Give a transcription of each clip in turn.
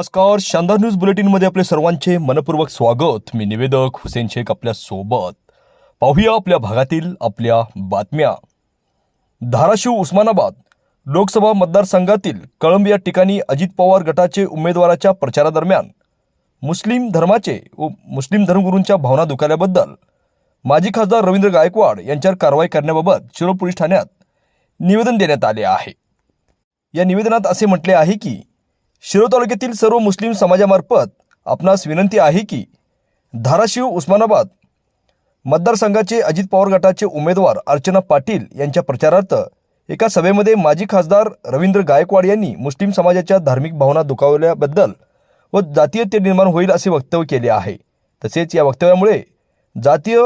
नमस्कार शानदार न्यूज बुलेटिनमध्ये आपले सर्वांचे मनपूर्वक स्वागत. मी निवेदक हुसेन शेख आपल्यासोबत पाहूया आपल्या भागातील आपल्या बातम्या. धाराशिव उस्मानाबाद लोकसभा मतदारसंघातील कळंब या ठिकाणी अजित पवार गटाचे उमेदवाराच्या प्रचारादरम्यान मुस्लिम धर्माचे व मुस्लिम धर्मगुरूंच्या भावना दुखावल्याबद्दल माजी खासदार रवींद्र गायकवाड यांच्यावर कारवाई करण्याबाबत शिरो पोलीस ठाण्यात निवेदन देण्यात आले आहे. या निवेदनात असे म्हटले आहे की शिरो तालुक्यातील सर्व मुस्लिम समाजामार्फत आपणास विनंती आहे की धाराशिव उस्मानाबाद मतदारसंघाचे अजित पवार गटाचे उमेदवार अर्चना पाटील यांच्या प्रचारार्थ एका सभेमध्ये माजी खासदार रवींद्र गायकवाड यांनी मुस्लिम समाजाच्या धार्मिक भावना दुखावल्याबद्दल व जातीय ते निर्माण होईल असे वक्तव्य केले आहे. तसेच या वक्तव्यामुळे जातीय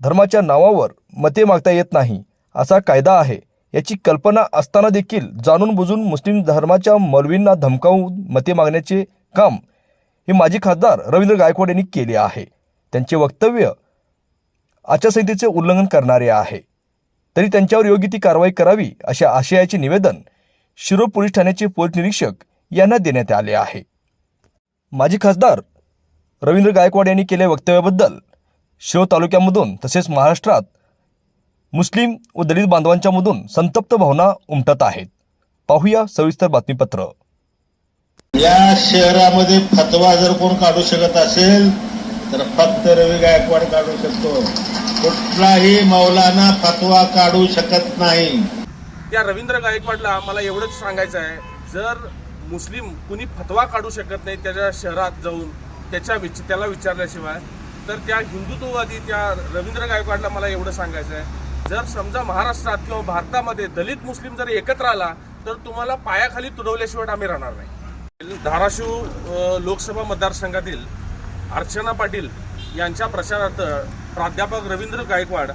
धर्माच्या नावावर मते मागता येत नाही असा कायदा आहे. याची कल्पना असताना देखील जाणून बुजून मुस्लिम धर्माच्या मौलवींना धमकावून मते मागण्याचे काम हे माजी खासदार रवींद्र गायकवाड यांनी केले आहे. त्यांचे वक्तव्य आचारसंहितेचे उल्लंघन करणारे आहे. तरी त्यांच्यावर योग्य ती कारवाई करावी अशा आशयाचे निवेदन शिरो पोलीस ठाण्याचे पोलीस निरीक्षक यांना देण्यात आले आहे. माजी खासदार रवींद्र गायकवाड यांनी केलेल्या वक्तव्याबद्दल शिरो तालुक्यामधून तसेच महाराष्ट्रात मुस्लिम व दलित बांधवांच्या मधून संतप्त भावना उमटत आहेत. पाहूया सविस्तर बातमीपत्र. या शहरामध्ये फतवा जर कोण काढू शकत असेल तर फक्त रवी गायकवाड काढू शकतो. कुठलाही मौलाना फतवा काढू शकत नाही. त्या रवींद्र गायकवाडला मला एवढंच सांगायचं आहे जर मुस्लिम कुणी फतवा काढू शकत नाही त्याच्या शहरात जाऊन त्याच्या विच त्याला विचारल्याशिवाय तर त्या हिंदुत्ववादी त्या रवींद्र गायकवाडला मला एवढं सांगायचं आहे जर समजा महाराष्ट्रात किंवा भारतामध्ये दलित मुस्लिम जर एकत्र आला तर तुम्हाला पायाखाली तुडवल्याशिवाय आम्ही राहणार नाही. धाराशिव लोकसभा मतदारसंघातील अर्चना पाटील यांच्या प्रचारार्थ प्राध्यापक रवींद्र गायकवाड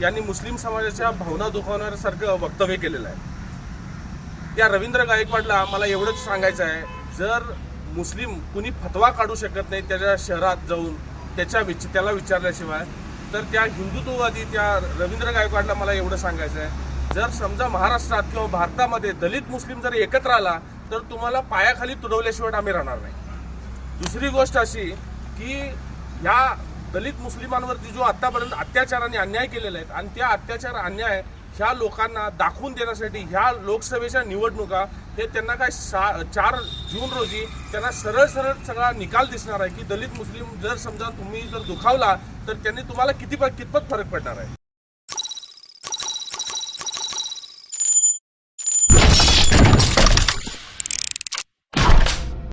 यांनी मुस्लिम समाजाच्या भावना दुखावण्यासारखं वक्तव्य केलेलं आहे. त्या रवींद्र गायकवाडला मला एवढंच सांगायचं आहे जर मुस्लिम कुणी फतवा काढू शकत नाही त्याच्या शहरात जाऊन त्याच्या विच त्याला विचारल्याशिवाय तर त्या हिंदुत्ववादी त्या रवींद्र गायकवाडला मला एवढं सांगायचं आहे जर समजा महाराष्ट्रात किंवा भारतामध्ये दलित मुस्लिम जर एकत्र आला तर तुम्हाला पायाखाली तुडवल्याशिवाय आम्ही राहणार नाही. दुसरी गोष्ट अशी की ह्या दलित मुस्लिमांवरती जो आतापर्यंत अत्याचाराने अन्याय केलेले आहेत आणि त्या अत्याचार अन्याय ह्या लोकांना दाखवून देण्यासाठी ह्या लोकसभेच्या निवडणुका हे त्यांना काय सा चार जून रोजी त्यांना सरळ सरळ सगळा निकाल दिसणार आहे की दलित मुस्लिम जर समजा तुम्ही जर दुखावला तर त्यांनी तुम्हाला किती कितपत फरक पडणार आहे?